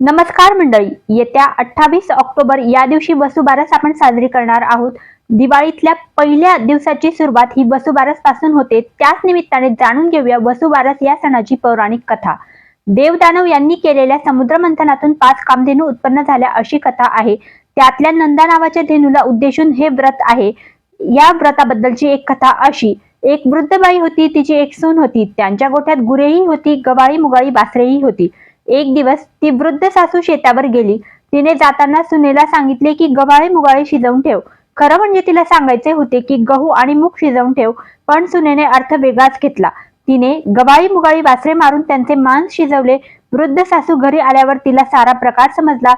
नमस्कार मंडळी येत्या अठ्ठावीस ऑक्टोबर या दिवशी वसुबारस आपण साजरी करणार आहोत. दिवाळीतल्या पहिल्या दिवसाची सुरुवात ही वसुबारसपासून होते. त्याच निमित्ताने जाणून घेऊया वसुबारस या सणाची पौराणिक कथा. देवदानव यांनी केलेल्या समुद्र मंथनातून पाच कामधेनू उत्पन्न झाल्या अशी कथा आहे. त्यातल्या नंदा नावाच्या धेनूला उद्देशून हे व्रत आहे. या व्रताबद्दलची एक कथा अशी. एक वृद्ध बाई होती तिची एक सून होती. त्यांच्या गोठ्यात गुरेही होती गवाळी मुगाळी बासरेही होती. एक दिवस ती वृद्ध सासू शेतावर गेली. तिने जाताना सुनेला सांगितले की गव्हाळे मुगाळे शिजवून ठेव. खरं म्हणजे तिला सांगायचे होते की गहू आणि मूग शिजवून ठेव पण सुनेने अर्थ वेगळाच घेतला. तिने गवाळी मुगाळी वासरे मारून त्यांचे मांस शिजवले. वृद्ध सासू घरी आल्यावर तिला सारा प्रकार समजला.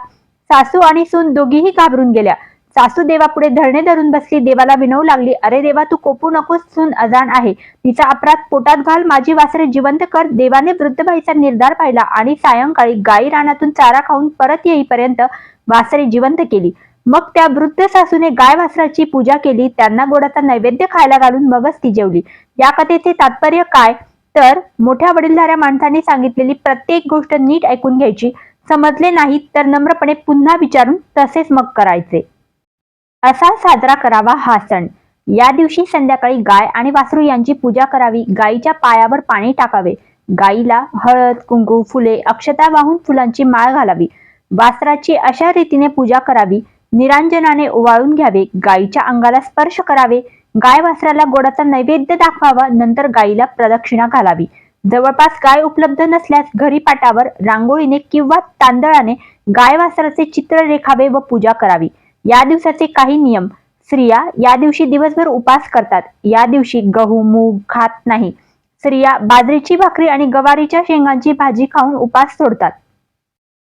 सासू आणि सून दोघीही घाबरून गेल्या. सासू देवापुढे धरणे धरून बसली देवाला विनवू लागली अरे देवा तू कोपू नकोस सून अजाण आहे. तिचा अपराध पोटात घाल माझी वासरे जिवंत कर. देवाने वृद्धबाईचा निर्धार पाहिला आणि सायंकाळी गाई रानातून चारा खाऊन परत येईपर्यंत वासरे जिवंत केली. मग त्या वृद्ध सासूने गाय वासराची पूजा केली त्यांना गोडाचा नैवेद्य खायला घालून मगच ती जेवली. या कथेचे तात्पर्य काय? तर मोठ्या वडीलधाऱ्या माणसांनी सांगितलेली प्रत्येक गोष्ट नीट ऐकून घ्यायची. समजले नाही तर नम्रपणे पुन्हा विचारून तसेच मग करायचे. असा साजरा करावा हा सण. या दिवशी संध्याकाळी गाय आणि वासरू यांची पूजा करावी. गायीच्या पायावर पाणी टाकावे. गायीला हळद कुंकू फुले अक्षता वाहून फुलांची माळ घालावी. वासराची अशा रीतीने पूजा करावी. निरांजनाने ओवाळून घ्यावे. गायीच्या अंगाला स्पर्श करावे. गाय वासराला गोडाचा नैवेद्य दाखवावा. नंतर गायीला प्रदक्षिणा घालावी. जवळपास गाय उपलब्ध नसल्यास घरी पाटावर रांगोळीने किंवा तांदळाने गाय वासराचे चित्र रेखावे व पूजा करावी. या दिवसाचे काही नियम. स्त्रिया या दिवशी दिवसभर उपास करतात. या दिवशी गहू मूग खात नाही. स्त्रिया बाजरीची भाकरी आणि गवारीच्या शेंगांची भाजी खाऊन उपास सोडतात.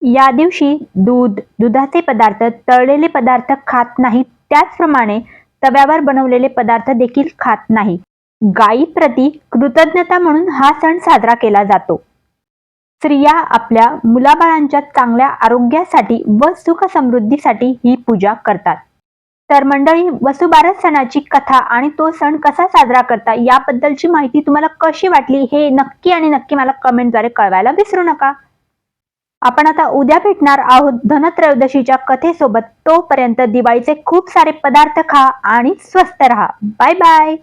या दिवशी दूध दुधाचे पदार्थ तळलेले पदार्थ खात नाहीत. त्याचप्रमाणे तव्यावर बनवलेले पदार्थ देखील खात नाही. गायीप्रती कृतज्ञता म्हणून हा सण साजरा केला जातो. स्त्रिया आपल्या मुलाबाळांच्या चांगल्या आरोग्यासाठी व सुख समृद्धीसाठी ही पूजा करतात. तर मंडळी वसुबारस सणाची कथा आणि तो सण कसा साजरा करता याबद्दलची माहिती तुम्हाला कशी वाटली हे नक्की आणि नक्की मला कमेंटद्वारे कळवायला विसरू नका. आपण आता उद्या भेटणार आहोत धनत्रयोदशीच्या कथेसोबत. तोपर्यंत दिवाळीचे खूप सारे पदार्थ खा आणि स्वस्त राहा. Bye bye!